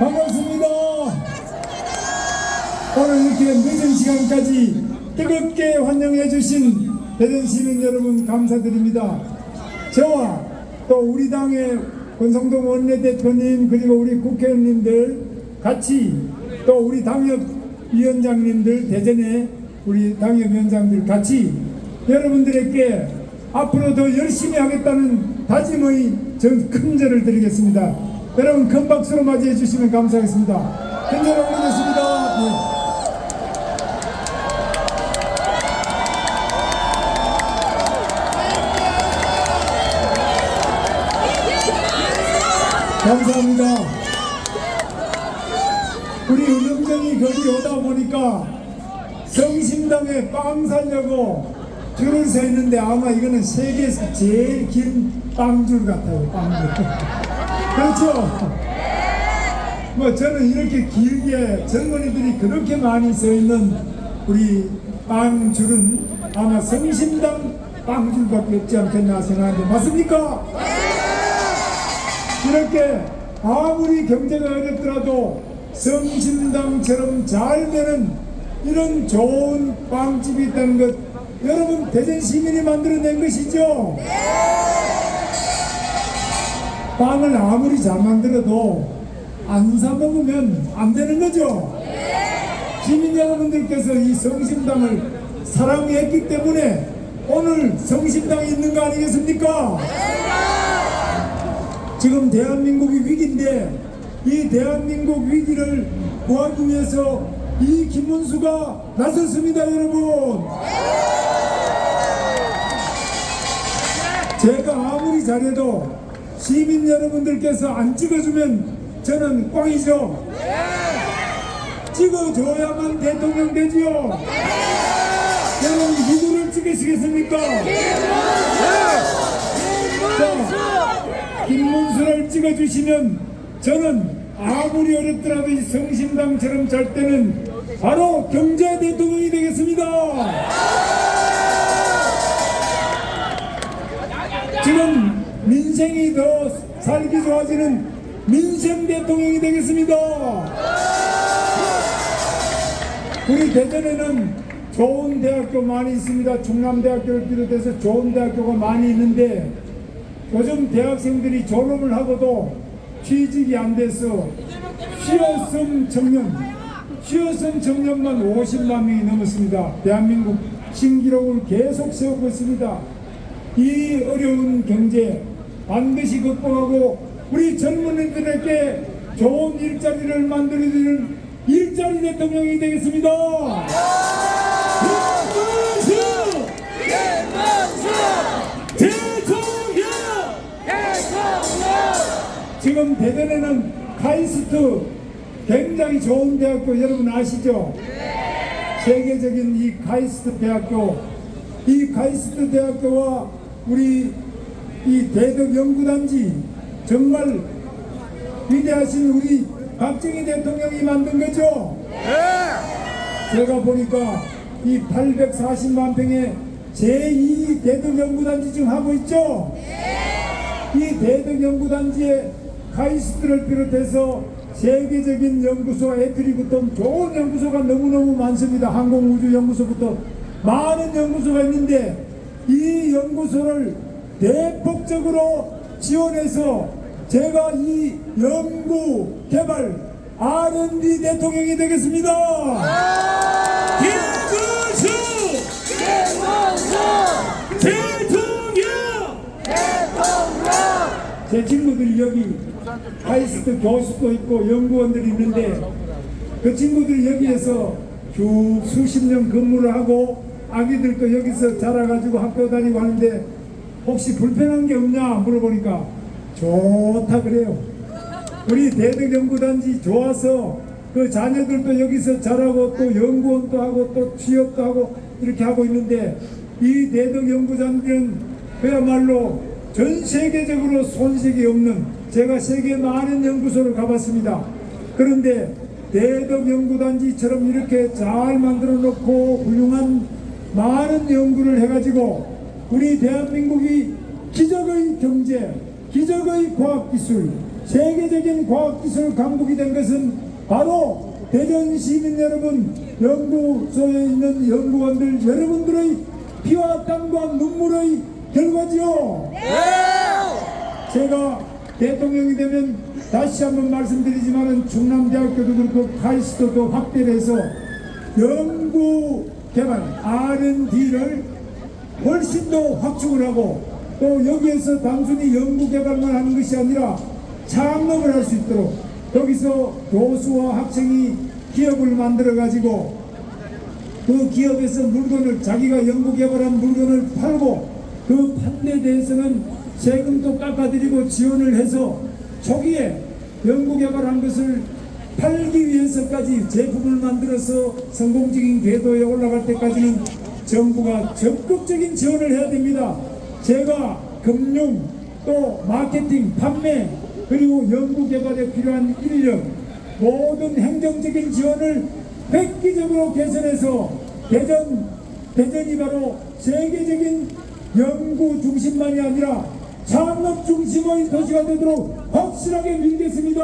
반갑습니다. 오늘 이렇게 늦은 시간까지 뜨겁게 환영해 주신 대전 시민 여러분 감사드립니다. 저와 또 우리 당의 권성동 원내대표님 그리고 우리 국회의원님들 같이 또 우리 당협위원장님들 대전에 우리 당협위원장들 같이 여러분들에게 앞으로 더 열심히 하겠다는 다짐의 큰 절을 드리겠습니다. 여러분 큰 박수로 맞이해 주시면 감사하겠습니다. 큰절 올리겠습니다. 네. 감사합니다. 우리 은영정이 거리 오다 보니까 성심당에 빵 사려고 줄을 서 있는데 아마 이거는 세계에서 제일 긴 빵줄 같아요. 빵줄. 그렇죠? 뭐 저는 이렇게 길게 젊은이들이 그렇게 많이 서 있는 우리 빵줄은 아마 성심당 빵줄밖에 없지 않겠나 생각하는데 맞습니까? 이렇게 아무리 경제가 어렵더라도 성심당처럼 잘 되는 이런 좋은 빵집이 있다는 것 여러분 대전 시민이 만들어낸 것이죠? 빵을 아무리 잘 만들어도 안 사 먹으면 안 되는 거죠? 시민 여러분들께서 이 성심당을 사랑했기 때문에 오늘 성심당이 있는 거 아니겠습니까? 지금 대한민국이 위기인데 이 대한민국 위기를 구하기 위해서 이 김문수가 나섰습니다 여러분 제가 아무리 잘해도 시민 여러분들께서 안 찍어주면 저는 꽝이죠 찍어줘야만 대통령 되지요 여러분 누구를 찍으시겠습니까? 자, 김문수를 찍어주시면 저는 아무리 어렵더라도 이 성심당처럼 잘 때는 바로 경제 대통령이 되겠습니다. 민생이 더 살기 좋아지는 민생 대통령이 되겠습니다. 우리 대전에는 좋은 대학교 많이 있습니다. 충남대학교를 비롯해서 좋은 대학교가 많이 있는데 요즘 대학생들이 졸업을 하고도 취직이 안 돼서 취업성 청년, 취업성 청년만 50만 명이 넘었습니다. 대한민국 신기록을 계속 세우고 있습니다. 이 어려운 경제 반드시 극복하고 우리 젊은이들에게 좋은 일자리를 만들어주는 일자리 대통령이 되겠습니다. 대통령! 지금 대전에는 카이스트 굉장히 좋은 대학교 여러분 아시죠? 세계적인 이 카이스트 대학교 이 카이스트 대학교와 우리 이 대덕 연구단지 정말 위대하신 우리 박정희 대통령이 만든 거죠? 제가 보니까 이 840만 평의 제2 대덕 연구단지 지금 하고 있죠? 이 대덕 연구단지에 카이스트를 비롯해서 세계적인 연구소 애트리부터 좋은 연구소가 너무너무 많습니다. 항공우주연구소부터 많은 연구소가 있는데 이 연구소를 대폭적으로 지원해서 제가 이 연구 개발 R&D 대통령이 되겠습니다. 김구수! 대통령! 제 친구들이 여기 하이스트 교수도 있고 연구원들이 있는데 그 친구들이 여기에서 쭉 수십 년 근무를 하고 아기들도 여기서 자라가지고 학교 다니고 하는데 혹시 불편한 게 없냐 물어보니까 좋다 그래요. 우리 대덕연구단지 좋아서 그 자녀들도 여기서 자라고 또 연구원도 하고 또 취업도 하고 이렇게 하고 있는데 이 대덕연구단지는 그야말로 전 세계적으로 손색이 없는 제가 세계 많은 연구소를 가봤습니다. 그런데 대덕연구단지처럼 이렇게 잘 만들어 놓고 훌륭한 많은 연구를 해가지고 우리 대한민국이 기적의 경제, 기적의 과학기술, 세계적인 과학기술 강국이 된 것은 바로 대전 시민 여러분, 연구소에 있는 연구원들 여러분들의 피와 땀과 눈물의 결과지요. 제가 대통령이 되면 다시 한번 말씀드리지만은 충남대학교도 그렇고 카이스트도 확대를 해서 연구 개발 R&D를 훨씬 더 확충을 하고 또 여기에서 단순히 연구 개발만 하는 것이 아니라 창업을 할 수 있도록 여기서 교수와 학생이 기업을 만들어 가지고 그 기업에서 물건을 자기가 연구 개발한 물건을 팔고 그 판매에 대해서는 세금도 깎아드리고 지원을 해서 초기에 연구 개발한 것을 팔기 위해서까지 제품을 만들어서 성공적인 궤도에 올라갈 때까지는 정부가 적극적인 지원을 해야 됩니다. 제가 금융 또 마케팅 판매 그리고 연구 개발에 필요한 인력 모든 행정적인 지원을 획기적으로 개선해서 대전 대전이 바로 세계적인 연구 중심만이 아니라 창업 중심의 도시가 되도록 확실하게 밀겠습니다.